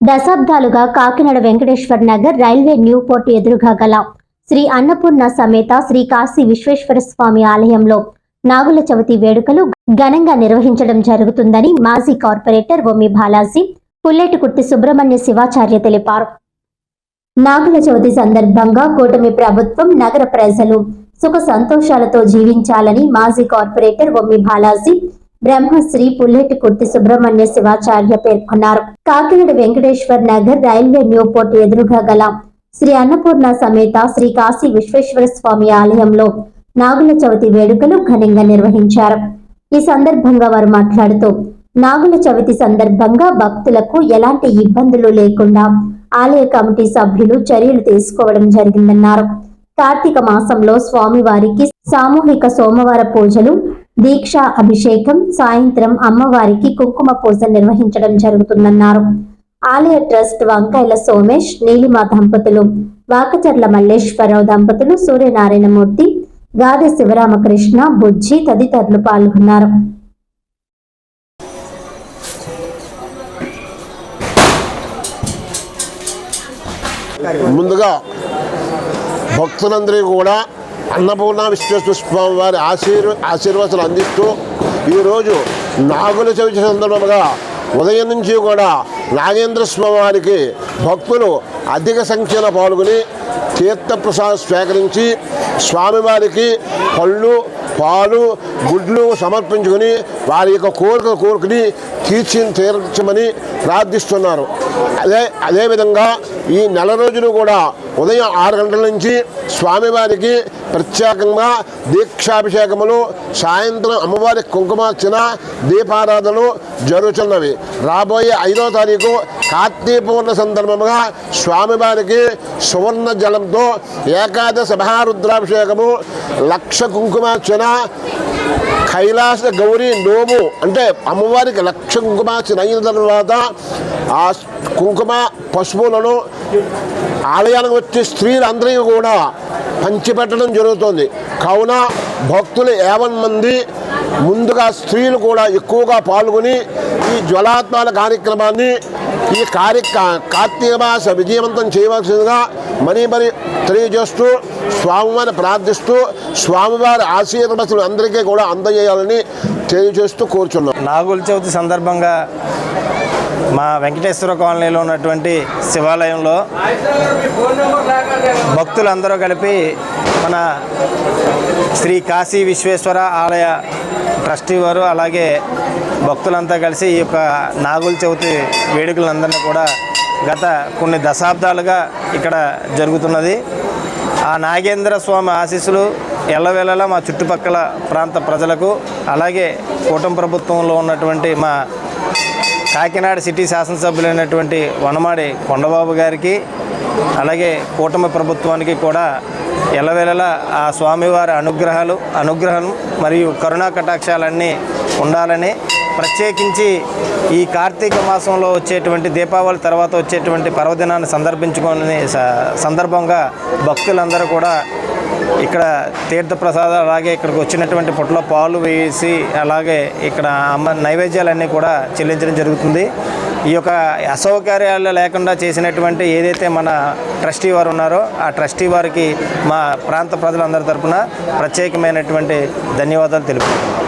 దశాబ్దాలుగా Kakinada Venkateswara Nagar railway new port ఎదురుగా గల శ్రీ అన్నపూర్ణ సమేత శ్రీ కాశీ విశ్వేశ్వర స్వామి ఆలయంలో నాగుల చవితి వేడుకలు ఘనంగా నిర్వహించడం జరుగుతుందని మాజీ కార్పొరేటర్ ఒమ్మి బాలాజీ పుల్లెటికుర్తి సుబ్రహ్మణ్య శివాచార్య తెలిపారు. నాగుల చవితి సందర్భంగా కూటమి ప్రభుత్వం నగర ప్రజలు సుఖ సంతోషాలతో జీవించాలని మాజీ కార్పొరేటర్ ఒమ్మి బాలాజీ బ్రహ్మశ్రీ పుల్లెటి కుర్తి సుబ్రహ్మణ్య శివాచార్య పేర్కొన్నారు. Kakinada Venkateswar Nagar railway new port ఎదురుగా గల శ్రీ అన్నపూర్ణ సమేత శ్రీ కాశీ విశ్వేశ్వర స్వామి ఆలయంలో నాగుల చవితి వేడుకలు ఘనంగా నిర్వహించారు. ఈ సందర్భంగా వారు మాట్లాడుతూ నాగుల చవితి సందర్భంగా భక్తులకు ఎలాంటి ఇబ్బందులు లేకుండా ఆలయ కమిటీ సభ్యులు చర్యలు తీసుకోవడం జరిగిందన్నారు. కార్తీక మాసంలో స్వామివారికి సామూహిక సోమవార పూజలు దీక్ష అభిషేకం సాయంత్రం అమ్మవారికి కుంకుమ పూజ నిర్వహించడం జరుగుతుందన్నారు. ఆలయ ట్రస్ట్ వంకాయల సోమేష్ నీలిమ దంపతులు వాకచర్ల మల్లేశ్వరరావు దంపతులు సూర్యనారాయణమూర్తి గాదె శివరామకృష్ణ బుజ్జి తదితరులు పాల్గొన్నారు. ముందుగా భక్తులందరికీ కూడా అన్నపూర్ణ విశ్వేశ్వర స్వామి వారి ఆశీర్ ఆశీర్వాదాలు అందిస్తూ ఈరోజు నాగుల చవితి సందర్భంగా ఉదయం నుంచి కూడా నాగేంద్ర స్వామి వారికి భక్తులు అధిక సంఖ్యలో పాల్గొని తీర్థప్రసాద్ స్వీకరించి స్వామివారికి పళ్ళు పాలు గుడ్లు సమర్పించుకొని వారి యొక్క కోరిక కోరుకుని తీర్చి తీర్చమని ప్రార్థిస్తున్నారు. అదే అదేవిధంగా ఈ నెల రోజులు కూడా ఉదయం ఆరు గంటల నుంచి స్వామివారికి ప్రత్యేకంగా దీక్షాభిషేకములు సాయంత్రం అమ్మవారి కుంకుమార్చన దీపారాధనలు జరుగుతున్నవి రాబోయే ఐదో తారీఖు కార్తీక పూర్ణ సందర్భంగా స్వామివారికి సువర్ణ జలంతో ఏకాదశ మహారుద్రాభిషేకము లక్ష కుంకుమార్చన కైలాస గౌరీ నోము అంటే అమ్మవారికి లక్ష కుంకుమార్చన అయిన తర్వాత ఆ కుంకుమ పశువులను ఆలయానికి వచ్చే స్త్రీలందరికీ కూడా పంచిపెట్టడం జరుగుతుంది. కావున భక్తులు యావన్ మంది ముందుగా స్త్రీలు కూడా ఎక్కువగా పాల్గొని ఈ జ్వలాత్మాల కార్యక్రమాన్ని ఈ కార్య కార్తీక మాస విజయవంతం చేయవలసిందిగా మరీ మరి తెలియజేస్తూ స్వామివారిని ప్రార్థిస్తూ స్వామివారి ఆశీర్వసులు అందరికీ కూడా అందజేయాలని తెలియజేస్తూ కోరుచున్నాం. నాగుల చవితి సందర్భంగా మా వెంకటేశ్వర కాలనీలో ఉన్నటువంటి శివాలయంలో భక్తులందరూ కలిపి మన శ్రీ కాశీ విశ్వేశ్వర ఆలయ ట్రస్టీ వారు అలాగే భక్తులంతా కలిసి ఈ యొక్క నాగుల చవితి వేడుకలందరినీ కూడా గత కొన్ని దశాబ్దాలుగా ఇక్కడ జరుగుతున్నది. ఆ నాగేంద్ర స్వామి ఆశీస్సులు ఎల్లవేళలా మా చుట్టుపక్కల ప్రాంత ప్రజలకు అలాగే కూటమి ప్రభుత్వంలో ఉన్నటువంటి మా కాకినాడ సిటీ శాసనసభ్యులైనటువంటి వనమాడి కొండబాబు గారికి అలాగే కూటమి ప్రభుత్వానికి కూడా ఎల్లవేళలా ఆ స్వామివారి అనుగ్రహాలు అనుగ్రహం మరియు కరుణా కటాక్షాలన్నీ ఉండాలని ప్రత్యేకించి ఈ కార్తీక మాసంలో వచ్చేటువంటి దీపావళి తర్వాత వచ్చేటువంటి పర్వదినాన్ని సందర్భించుకొని స- సందర్భంగా భక్తులందరూ కూడా ఇక్కడ తీర్థప్రసాదాలు అలాగే ఇక్కడికి వచ్చినటువంటి పొట్టలో పాలు వేసి అలాగే ఇక్కడ అమ్మ నైవేద్యాలన్నీ కూడా చెల్లించడం జరుగుతుంది. ఈ యొక్క అసౌకర్యాలు లేకుండా చేసినటువంటి ఏదైతే మన ట్రస్టీ వారు ఉన్నారో ఆ ట్రస్టీ వారికి మా ప్రాంత ప్రజలందరి తరపున ప్రత్యేకమైనటువంటి ధన్యవాదాలు తెలుపుతున్నాం.